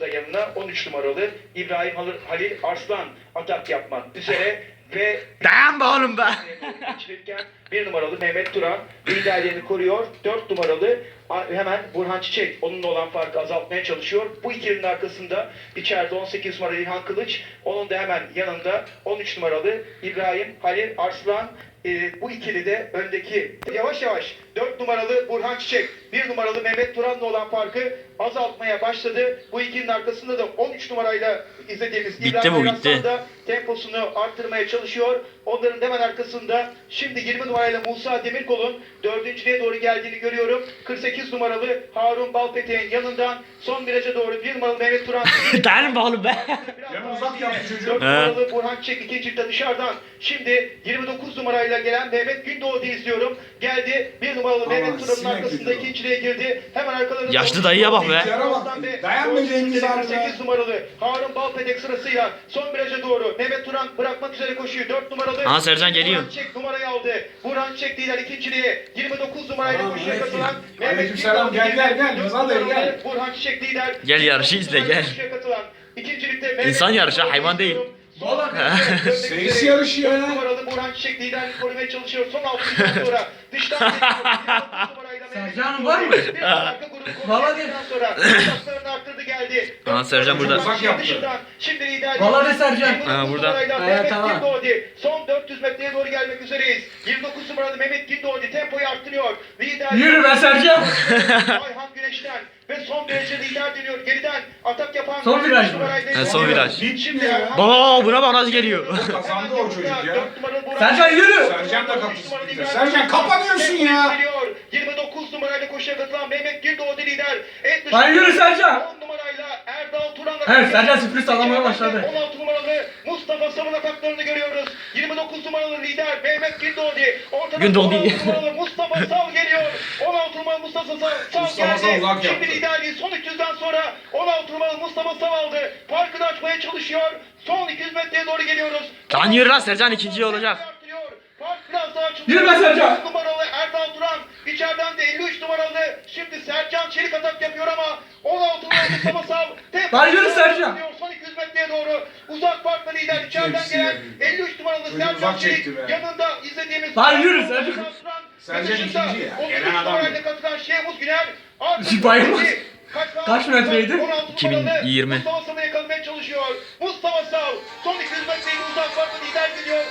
Da yanına 13 numaralı İbrahim Hal- Halil Arslan atak yapmak üzere ve Dayan be oğlum be. Bir numaralı Mehmet Turan liderliğini koruyor. Dört numaralı hemen Burhan Çiçek onunla olan farkı azaltmaya çalışıyor. Bu ikilinin arkasında içeride 18 numaralı İlhan Kılıç. Onun da hemen yanında 13 numaralı İbrahim Halil Arslan. Ee, bu ikili de öndeki yavaş yavaş 4 numaralı Burhan Çiçek, 1 numaralı Mehmet Turan'la olan farkı azaltmaya başladı. Bu ikilinin arkasında da 13 numarayla izlediğimiz Bitti İbrahim. Arslan da temposunu arttırmaya çalışıyor. Onların hemen arkasında şimdi 20 numarayla Musa Demirkol'un dördüncülüğe doğru geldiğini görüyorum. 48 numaralı Harun Balpetek'in yanından son viraja doğru 1 numaralı Mehmet Turan. Dayan be oğlum be. Uzak yaptı çocuğu. 4 numaralı Burhan Çiçek ikincilikte dışarıdan. Şimdi 29 numarayla gelen Mehmet Gündoğdu izliyorum. Geldi 1 numaralı Mehmet Turan'ın arkasında ikinciliğe girdi. Hemen arkalarında Yaşlı dayıya bak be. İhtiyara bak. Dayanmayacağınız abi be. 48 numaralı Harun Balpedek sırasıyla son viraja doğru Mehmet Turan bırakmak üzere koşuyor. 4 numaralı Aha, Sercan geliyor. Burhan Çek numarayı aldı. Burhan Çek lider ikinciliğe 29 numarayla evet. katılan Mehmet Aleykümselam, gel, gel, gel. Rıza Bey, gel. Burhan Çiçek lider. Gel yarışı izle, gel. Koşuya katılan. İkincilikte Mehmet İnsan yarışı, hayvan değil. Seyirci yarışı ya. Numaralı Burhan Çiçek liderlik korumaya çalışıyor. Son altı yıldan sonra dıştan geliyor. 29 numarayla Mehmet Sercan Gündoğdu. var mı? Valla sonra paslarını arttırdı geldi. Aha, Sercan burada. Uzak yaptı. Şimdi lider. Valla ne Sercan? 29 Ha, burada. Mehmet tamam. Son 400 metreye doğru gelmek üzereyiz. 29 numaralı Mehmet Gündoğdu tempoyu arttırıyor. Lider. Yürü be Sercan. Ayhan Güneş'ten ve son derece lider dönüyor. Geriden atak yapan Son viraj mı? Ha, son viraj. Şimdi Baba buna bak nasıl geliyor. Kazandı o çocuk ya. Sercan yürü. Sercan da. İbrahim Sercan kapanıyorsun ya. Geliyor. 29 numarayla koşuya katılan Mehmet Gündoğdu lider. Dışında- Lan yürü Sercan. 10 numarayla Erdal Turan'la Evet, Sercan sürpriz sağlamaya başladı. 16 numaralı Mustafa Savun ataklarını görüyoruz. 29 numaralı lider Mehmet Gündoğdu. Ortada Gündoğdu. 16 numaralı Mustafa Sav geliyor. 16 numaralı Mustafa Sav, Sav Mustafa Sav geldi. uzak Şimdi liderliği son 300'den sonra 16 numaralı Mustafa Sav aldı. Farkını açmaya çalışıyor. Son 200 metreye doğru geliyoruz. Lan yürü lan, Sercan ikinci olacak. Yürü be Sercan. 9 numaralı Erdal Turan. İçeriden de 53 numaralı. Şimdi Sercan çelik atak yapıyor ama 16 numaralı Mustafa Sav. Yürü Sercan. Son 200 metreye doğru. Uzak farklı lider. İçeriden gelen yani. 53 numaralı Sercan Çelik. Yanında izlediğimiz. Yürü Sercan. Sercan ikinci ya. 33 Gelen adam katılan Şehmuz Güner. Bayılmaz. Kaç, metreydi? 16 2020. Mustafa Sav'ı yakalamaya çalışıyor. Mustafa Sav son 200 metreyi uzak farklı lider gidiyor.